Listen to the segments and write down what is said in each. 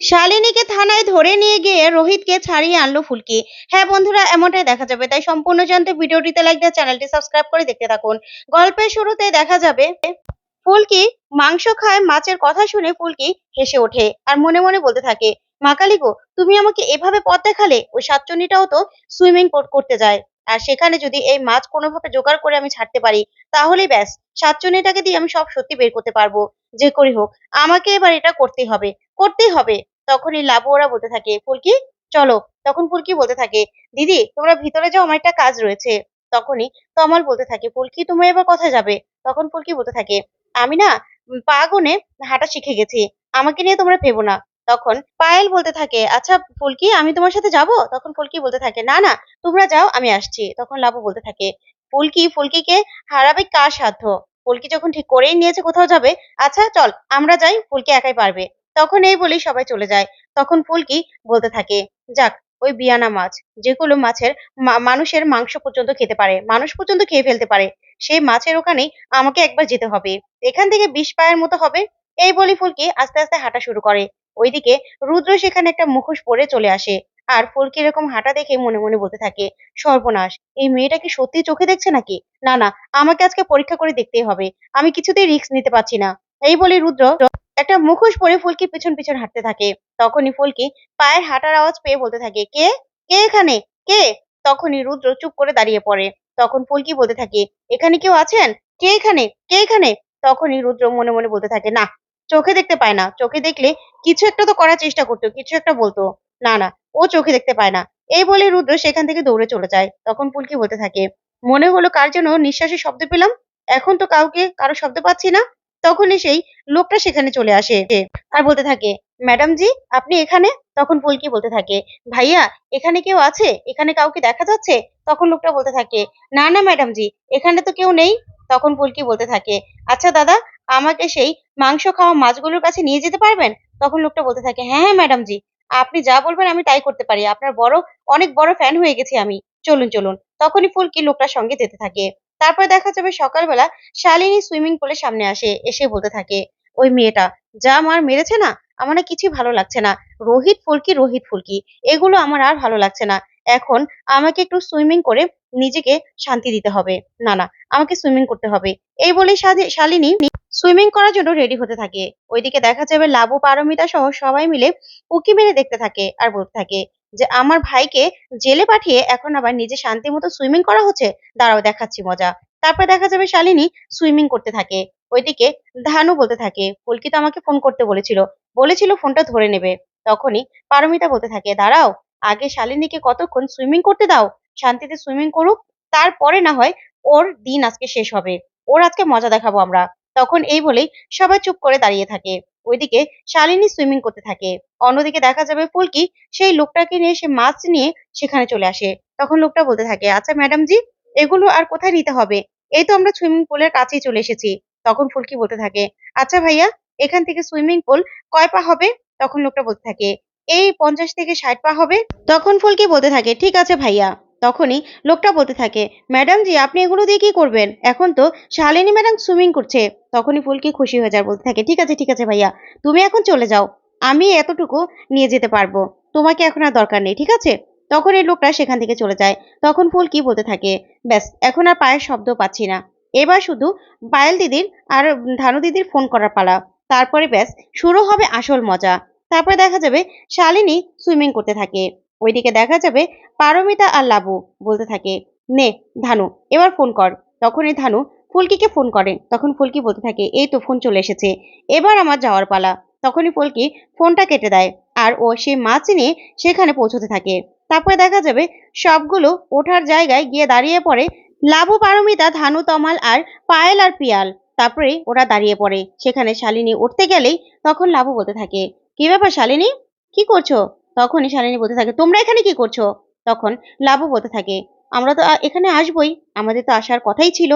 শালিনীকে থানায় ধরে নিয়ে গিয়ে রোহিতকে ছাড়িয়ে আনলো ফুলকি। হ্যাঁ বন্ধুরা, এমনটাই দেখা যাবে। তাই সম্পূর্ণ জানতে ভিডিওটিতে লাইক দিয়ে চ্যানেলটি সাবস্ক্রাইব করে দেখতে থাকুন। গল্পের শুরুতে দেখা যাবে, ফুলকি মাংস খায়, মাছের কথা শুনে ফুলকি হেসে ওঠে আর মনে মনে বলতে থাকে, মা কালী গো, তুমি আমাকে এভাবে পথ দেখালে? ওই সাতচন্নিটাও তো সুইমিং করতে যায়। আর সেখানে যদি এই মাছ কোনোভাবে জোগাড় করে আমি ছাড়তে পারি, তাহলেই ব্যাস সাতচন্নিটাকে দিয়ে আমি সব সত্যি বের করতে পারব। যে করি হোক, আমাকে এবার এটা করতেই হবে। করতেই হবে। তখনই লাবু ওরা বলতে থাকে, ফুলকি, চলো। তখন ফুলকি বলতে থাকে, দিদি, তোমরা ভিতরে যাও, আমার একটা কাজ রয়েছে। তখনই তমাল বলতে থাকে, ফুলকি, তুমি এবার কোথায় যাবে? তখন ফুলকি বলতে থাকে, আমি না পা গুনে হাঁটা শিখে গেছি, আমাকে নিয়ে তোমরা ভেবো না। তখন পায়েল বলতে থাকে আচ্ছা ফুলকি, আমি তোমার সাথে যাব? তখন ফুলকি বলতে থাকে, না না, তোমরা যাও, আমি আসছি। তখন লাবু বলতে থাকে, ফুলকি, ফুলকিকে হারাবে কার সাধ্য? ফুলকি যখন ঠিক করেই নিয়েছে কোথাও যাবে আচ্ছা চল, আমরা যাই, ফুলকি একাই পারবে। তখন এই বলেই সবাই চলে যায়। তখন ফুলকি বলতে থাকে, যাক, ওই বিয়ানা মাছ, যেগুলো মাছের মানুষের মাংস পর্যন্ত খেতে পারে, মানুষ পর্যন্ত খেয়ে ফেলতে পারে, সেই মাছের ওখানেই আমাকে একবার যেতে হবে। এখান থেকে বিষ পায়ের মতো হবে? এই বলি ফুলকি আস্তে আস্তে হাঁটা শুরু করে। ওইদিকে রুদ্র সেখানে একটা মুখোশ পরে চলে আসে আর ফুলকি এরকম হাঁটা দেখে মনে মনে বলতে থাকে, সর্বনাশ, এই মেয়েটা কি সত্যি চোখে দেখছে নাকি? না না, আমাকে আজকে পরীক্ষা করে দেখতেই হবে, আমি কিছুতেই রিস্ক নিতে পারছি না। এই বলে রুদ্র একটা মুখোশ পরে ফুলকি পিছন পিছন হাঁটতে থাকে। তখনই ফুলকি পায়ের হাঁটার আওয়াজ পেয়ে বলতে থাকে, কে? কে এখানে? কে? তখনই রুদ্র চুপ করে দাঁড়িয়ে পড়ে। তখন ফুলকি বলতে থাকে, এখানে কেউ আছেন? কে এখানে? কে এখানে? তখনই রুদ্র মনে মনে বলতে থাকে, না, চোখে দেখতে পায় না। চোখে দেখলে কিছু একটা তো করার চেষ্টা করতো, কিছু একটা বলতো। না না, ও চোখে দেখতে পায় না। এই বলে রুদ্র সেখান থেকে দৌড়ে চলে যায়। তখন ফুলকি বলতে থাকে, মনে হলো কার যেন নিঃশ্বাসের শব্দ পেলাম? এখন তো কাউকে, কারও শব্দ পাচ্ছি না? তখনই সেই লোকটা সেখানে চলে আসে আর বলতে থাকে, ম্যাডাম জি, আপনি এখানে? তখন ফুলকি বলতে থাকে, ভাইয়া, এখানে কেউ আছে? এখানে কাউকে দেখা যাচ্ছে? তখন লোকটা বলতে থাকে, না না, ম্যাডাম জি, এখানে তো কেউ নেই। তখন ফুলকি বলতে থাকে আচ্ছা দাদা, আমাকে সেই মাংস খাওয়া মাছগুলোর কাছে নিয়ে যেতে পারবেন? তখন লোকটা বলতে থাকে হ্যাঁ হ্যাঁ ম্যাডাম জি, আপনি যা বলবেন আমি তাই করতে পারি, আপনার বড়, অনেক বড় ফ্যান হয়ে গেছি আমি। চলুন চলুন, তখনই ফুলকি লোকটার সঙ্গে যেতে থাকে। তারপর দেখা যাবে সকালবেলা শালিনী সুইমিং পুলের সামনে আসে, এসে বলতে থাকে, ওই মেয়েটা, যা আমার মেরেছে না, আমার না কিছুই ভালো লাগছে না। রোহিত ফুলকি রোহিত ফুলকি, এগুলো আমার আর ভালো লাগছে না। এখন আমাকে একটু সুইমিং করে নিজেকে শান্তি দিতে হবে। না না, আমাকে সুইমিং করতে হবে। এই বলে শালিনী সুইমিং করার জন্য রেডি হতে থাকে। ওইদিকে দেখা যাবে লাবু, পারমিতা সহ সবাই মিলে উকি মেরে দেখতে থাকে আর বলতে থাকে যে আমার ভাইকে জেলে পাঠিয়ে এখন আবার নিজে শান্তি মতো সুইমিং করা হচ্ছে? দাঁড়াও, দেখাচ্ছি মজা। তারপর দেখা যাবে শালিনী সুইমিং করতে থাকে। ওইদিকে ধানু বলতে থাকে, ফুলকি তো আমাকে ফোন করতে বলেছিল। বলেছিল ফোনটা ধরে নেবে। তখনই পারমিতা বলতে থাকে, দাঁড়াও, আগে শালিনীকে কতক্ষণ সুইমিং করতে দাও? শান্তিতে সুইমিং করুক, তারপরে না হয় ওর দিন আজকে শেষ হবে। ওর আজকে মজা দেখাবো আমরা। তখন এই বলেই সবাই চুপ করে দাঁড়িয়ে থাকে। ওইদিকে শালিনী সুইমিং করতে থাকে। অন্যদিকে দেখা যাবে ফুলকি সেই লোকটাকে নিয়ে সে মাছ নিয়ে সেখানে চলে আসে। তখন লোকটা বলতে থাকে আচ্ছা ম্যাডাম জি এগুলো আর কোথায় নিতে হবে? এই তো আমরা সুইমিং পুলের কাছেই চলে এসেছি। তখন ফুলকি বলতে থাকে আচ্ছা ভাইয়া, এখান থেকে সুইমিং পুল কয় পা হবে? তখন লোকটা বলতে থাকে, এই পঞ্চাশ থেকে ষাট পা হবে। তখন ফুলকি বলতে থাকে, ঠিক আছে ভাইয়া। তখনই লোকটা বলতে থাকে, ম্যাডাম জি, আপনি এগুলো দিয়ে কি করবেন? এখন তো শালিনী ম্যাডাম সুইমিং করছে। তখনই ফুলকি খুশি হয়ে যায়, বলতে থাকে, ঠিক আছে ঠিক আছে ভাইয়া, তুমি এখন চলে যাও, আমি এতটুকু নিয়ে যেতে পারব, তোমাকে এখন আর দরকার নেই, ঠিক আছে? তখন এই লোকটা সেখান থেকে চলে যায়। তখন ফুলকি বলতে থাকে, ব্যাস, এখন আর পায়ের শব্দ পাচ্ছি না। এবার শুধু পায়েল দিদির আর ধানু দিদির ফোন করার পালা। তারপরে ব্যাস, শুরু হবে আসল মজা। তারপরে দেখা যাবে শালিনী সুইমিং করতে থাকে। ওইদিকে দেখা যাবে পারমিতা আর লাবু বলতে থাকে। নে, ধানু, এবার ফোন কর। তখনই ধানু ফুলকিকে ফোন করে। তখন ফুলকি বলতে থাকে, এই তো ফোন চলে এসেছে। এবার আমার যাওয়ার পালা। তখনই ফুলকি ফোনটা কেটে দেয় আর ও সেই মাছ নিয়ে সেখানে পৌঁছতে থাকে। তারপরে দেখা যাবে সবগুলো ওঠার জায়গায় গিয়ে দাঁড়িয়ে পড়ে লাবু, পারমিতা, ধানু, তমাল আর পায়েল আর পিয়াল। তারপরে ওরা দাঁড়িয়ে পড়ে। সেখানে শালিনী উঠতে গেলেই তখন লাবু বলতে থাকে, কি ব্যাপার শালিনী? কি করছ? তখনই শালিনী বলতে থাকে, তোমরা এখানে কি করছ? তখন লাবু বলতে থাকে, আমরা তো এখানে আসবই, আমাদের তো আসার কথাই ছিল।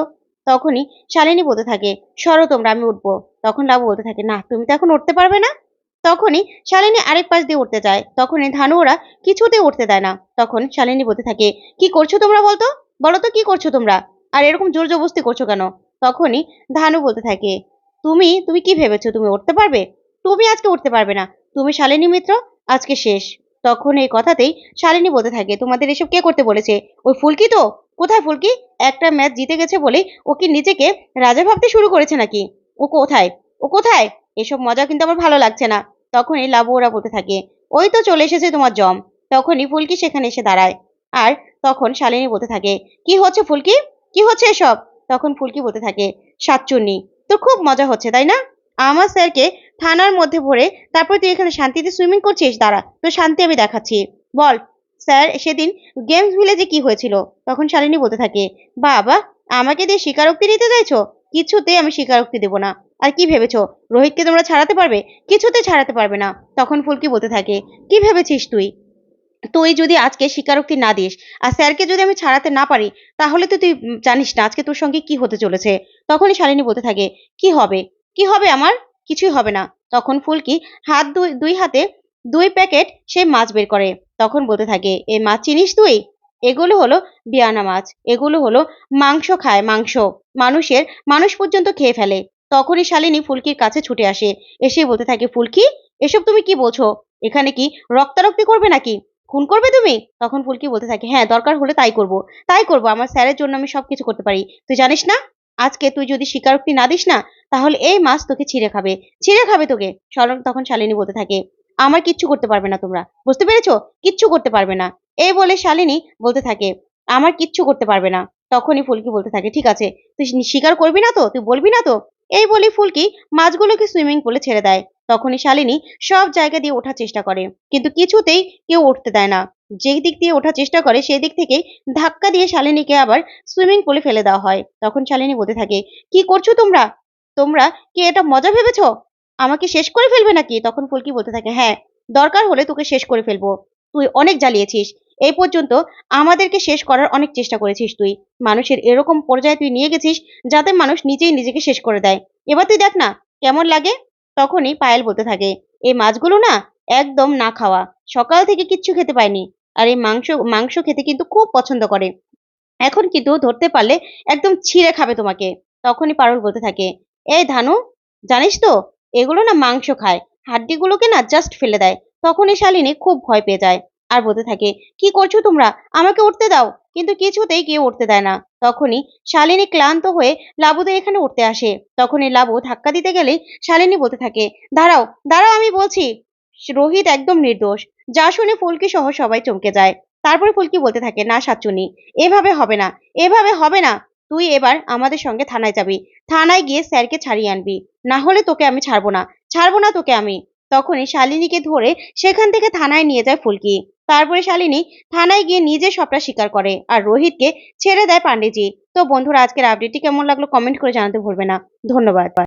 তখনই শালিনী বলতে থাকে, সরো তোমরা, আমি উঠবো। তখন লাবু বলতে থাকে, না, তুমি তো এখন উঠতে পারবে না। তখনই শালিনী আরেক পাশ দিয়ে উঠতে যায়, তখনই ধানু ওরা কিছুতে উঠতে দেয় না। তখন শালিনী বলতে থাকে, কি করছ তোমরা বলতো? বলো তো, কি করছ তোমরা? আর এরকম জোর জবস্তি করছ কেন? তখনই ধানু বলতে থাকে, তুমি তুমি কি ভেবেছো তুমি উঠতে পারবে? তুমি আজকে উঠতে পারবে না। তুমি শালিনী মিত্র আজকে শেষ। তখন এই কথাতেই শালিনী বলতে থাকে, তোমাদের এসব কে করতে বলেছে? ওই ফুলকি তো? কোথায় ফুলকি? একটা ম্যাচ জিতে গেছে বলে ও কি নিজেকে রাজা ভাবতে শুরু করেছে নাকি? ও কোথায়? ও কোথায়? এসব মজা কিন্তু আমার ভালো লাগছে না। তখনই লাবু ওরা বলতে থাকে, ওই তো চলে এসেছে তোমার জম। তখনই ফুলকি সেখানে এসে দাঁড়ায়। আর তখন শালিনী বলতে থাকে, কি হচ্ছে ফুলকি? কি হচ্ছে এসব? তখন ফুলকি বলতে থাকে সাতচুন্নি তো খুব মজা হচ্ছে, তাই না? আমার স্যারকে থানার মধ্যে ভরে তারপর তুই এখানে শান্তিতে সুইমিং করছিস? দাঁড়া তো শান্তি আমি দেখাচ্ছি। বল, স্যার, সেদিন গেমস ভিলেজে কি হয়েছিল? তখন শালিনী বলতে থাকে, বাবা, আমাকে দিয়ে স্বীকারোক্তি নিতে চাইছো? কিছুতে আমি স্বীকারোক্তি দেবো না। আর কি ভেবেছো? রোহিতকে তোমরা ছাড়াতে পারবে? কিছুতে ছাড়াতে পারবে না। তখন ফুলকি বলতে থাকে, কি ভেবেছিস তুই? তুই যদি আজকে স্বীকারোক্তি না দিস, আর স্যারকে যদি আমি ছাড়াতে না পারি, তাহলে তো তুই জানিস না আজকে তোর সঙ্গে কি হতে চলেছে। তখনই শালিনী বলতে থাকে, কি হবে? কি হবে আমার? কিছুই হবে না। তখন ফুলকি হাত দুই দুই হাতে দুই প্যাকেট সে মাছ বের করে। তখন বলতে থাকে এই মাছ চিনিস তুই? এগুলো হলো বিয়ানা মাছ। এগুলো হলো মাংস খায়, মাংস। মানুষের, মানুষ পর্যন্ত খেয়ে ফেলে। তখনই শালিনী ফুলকির কাছে ছুটে আসে। এসে বলতে থাকে, ফুলকি, এসব তুমি কি বলছো? এখানে কি রক্তারক্তি করবে নাকি? খুন করবে তুমি? তখন ফুলকি বলতে থাকে হ্যাঁ দরকার হলে তাই করব। তাই করব। আমার স্যারের জন্য আমি সব কিছু করতে পারি। তুই জানিস না? আজকে তুই যদি স্বীকারোক্তি না দিস না তাহলে এই মাছ তোকে ছিঁড়ে খাবে ছিঁড়ে খাবে তোকে। স্মরণ তখন শালিনী বলতে থাকে, আমার কিচ্ছু করতে পারবে না তোমরা। বুঝতে পেরেছ? কিচ্ছু করতে পারবে না। এই বলে শালিনী বলতে থাকে, আমার কিচ্ছু করতে পারবে না। তখনই ফুলকি বলতে থাকে, ঠিক আছে, তুই স্বীকার করবি না তো? তুই বলবি না তো? এই বলে ফুলকি মাছগুলোকে সুইমিং পুলে ছেড়ে দেয়। তখনই শালিনী সব জায়গা দিয়ে ওঠার চেষ্টা করে, কিন্তু কিছুতেই কেউ উঠতে দেয় না। যেই দিক দিয়ে ওঠার চেষ্টা করে, সেই দিক থেকেই ধাক্কা দিয়ে শালিনীকে আবার সুইমিং পুলে ফেলে দেওয়া হয়। তখন শালিনী বলতে থাকে, কি করছ তোমরা? তোমরা কি এটা মজা ভেবেছ? আমাকে শেষ করে ফেলবে নাকি? তখন ফুলকি বলতে থাকে হ্যাঁ দরকার হলে তোকে শেষ করে ফেলব। তুই অনেক জ্বালিয়েছিস। এই পর্যন্ত আমাদেরকে শেষ করার অনেক চেষ্টা করেছিস তুই। মানুষের এরকম পর্যায়ে তুই নিয়ে গেছিস যাতে মানুষ নিজেই নিজেকে শেষ করে দেয়। এবার তুই দেখ না, কেমন লাগে? তখনই পায়েল বলতে থাকে, এই মাছগুলো না একদম না খাওয়া। সকাল থেকে কিচ্ছু খেতে পায়নি আর এই মাংস মাংস খেতে কিন্তু খুব পছন্দ করে। এখন কিন্তু ধরতে পারলে একদম ছিঁড়ে খাবে তোমাকে। তখনই পারুল বলতে থাকে এই ধানু, জানিস তো, এগুলো না মাংস খায়। হাড্ডিগুলোকে না জাস্ট ফেলে দেয়। তখনই শালিনী খুব ভয় পেয়ে যায় আর বলতে থাকে, কি করছ তোমরা? আমাকে উঠতে দাও। কিন্তু কিছুতেই কেউ উঠতে দেয় না। তখনই শালিনী ক্লান্ত হয়ে লাবুদের এখানে উঠতে আসে। তখনই লাবু ধাক্কা দিতে গেলেই শালিনী বলতে থাকে, দাঁড়াও দাঁড়াও, আমি বলছি। রোহিত একদম নির্দোষ। যা শুনে ফুলকি সহ সবাই চমকে যায়। তারপরে ফুলকি বলতে থাকে, না সাচ্চুনি এভাবে হবে না, এভাবে হবে না। তুই এবার আমাদের সঙ্গে থানায় যাবি। থানায় গিয়ে স্যারকে ছাড়িয়ে আনবি। না হলে তোকে আমি ছাড়বো না। ছাড়বো না তোকে আমি। তখনই শালিনীকে ধরে সেখান থেকে থানায় নিয়ে যায় ফুলকি। তারপরে শালিনী থানায় গিয়ে নিজে সবটা স্বীকার করে আর রোহিতকে ছেড়ে দেয় পান্ডেজি। তো বন্ধুরা, আজকের আপডেটটি কেমন লাগল কমেন্ট করে জানাতে ভুলবে না। ধন্যবাদ।